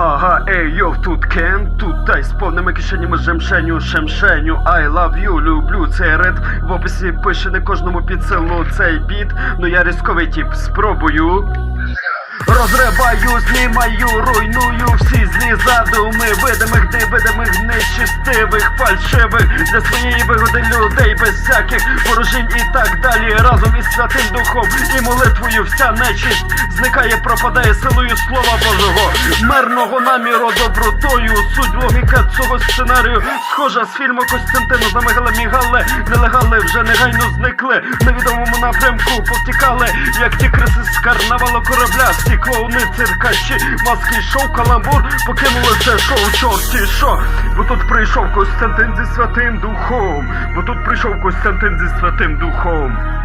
Ага, ей, йов, тут Кен, тут тай з повними кишенями жемшеню, шемшеню, I love you, люблю цей ред. В описі пише не кожному під село цей біт, ну я різковий тип, спробую. Розриваю, знімаю, руйную всі злі задуми видимих, невидимих, нечистивих, фальшивих для своєї вигоди людей без всяких ворожінь і так далі. Разом із святим духом і молитвою вся нечисть зникає, пропадає силою слова Божого, мирного наміру добротою. Суть логіка цього сценарію схожа з фільму Костянтина Замигали мігали, нелегали вже негайно зникли. Невідомому напрямку повтікали, як ті криси з карнавалу корабля, всі клоуни, циркачі, маски, шоу, каламбур, покинули це шоу, чорті що. Бо тут прийшов Костянтин зі святим духом, бо тут прийшов Костянтин зі святим духом.